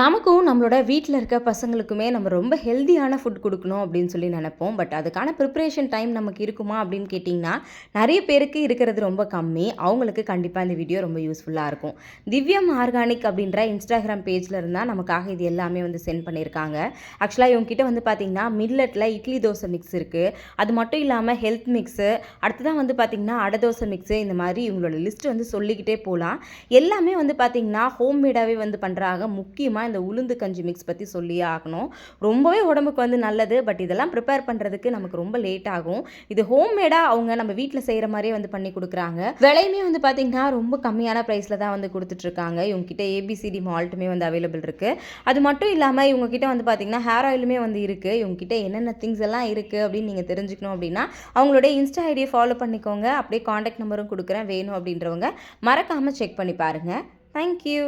நமக்கும் நம்மளோட வீட்டில் இருக்க பசங்களுக்குமே நம்ம ரொம்ப ஹெல்தியான ஃபுட் கொடுக்கணும் அப்படின்னு சொல்லி நினைப்போம். பட் அதுக்கான ப்ரிப்ரேஷன் டைம் நமக்கு இருக்குமா அப்படின்னு கேட்டிங்கன்னா நிறைய பேருக்கு இருக்கிறது ரொம்ப கம்மி. அவங்களுக்கு கண்டிப்பாக இந்த வீடியோ ரொம்ப யூஸ்ஃபுல்லாக இருக்கும். திவ்யம் ஆர்கானிக் அப்படின்ற இன்ஸ்டாகிராம் பேஜில் இருந்தால் நமக்காக இது எல்லாமே வந்து சென்ட் பண்ணியிருக்காங்க ஆக்சுவலாக இவங்ககிட்ட வந்து பார்த்திங்கன்னா மில்லட்டில் இட்லி தோசை மிக்ஸ் இருக்குது அது மட்டும் இல்லாமல் ஹெல்த் மிக்ஸு அடுத்ததான் வந்து பார்த்திங்கன்னா அடை தோசை மிக்ஸு இந்த மாதிரி இவங்களோட லிஸ்ட் வந்து சொல்லிக்கிட்டே போகலாம் எல்லாமே வந்து பார்த்திங்கன்னா ஹோம்மேடாகவே வந்து பண்ணுறாங்க முக்கியமாக இந்த உளுந்து கஞ்சி மிக்ஸ் பற்றி சொல்லியே ஆகணும். ரொம்பவே உடம்புக்கு வந்து நல்லது பட் இதெல்லாம் ப்ரிப்பேர் பண்ணுறதுக்கு நமக்கு ரொம்ப லேட் ஆகும். இது ஹோம்மேடாக அவங்க நம்ம வீட்டில் செய்கிற மாதிரியே வந்து பண்ணி கொடுக்குறாங்க. விலையுமே வந்து பார்த்திங்கன்னா ரொம்ப கம்மியான ப்ரைஸில் தான் வந்து கொடுத்துட்ருக்காங்க. இவங்ககிட்ட ஏபிசிடி மால்ட்டுமே வந்து அவைலபிள் இருக்குது அது மட்டும் இல்லாமல் இவங்ககிட்ட வந்து பார்த்திங்கன்னா ஹேர் ஆயிலுமே வந்து இருக்குது இவங்ககிட்ட என்னென்ன திங்ஸ் எல்லாம் இருக்குது அப்படின்னு நீங்கள் தெரிஞ்சுக்கணும் அப்படின்னா அவங்களுடைய இன்ஸ்டா ஐடியை ஃபாலோ பண்ணிக்கோங்க. அப்படியே காண்டாக்ட் நம்பரும் கொடுக்குறேன். வேணும் அப்படின்றவங்க மறக்காமல் செக் பண்ணி பாருங்கள் தேங்க்யூ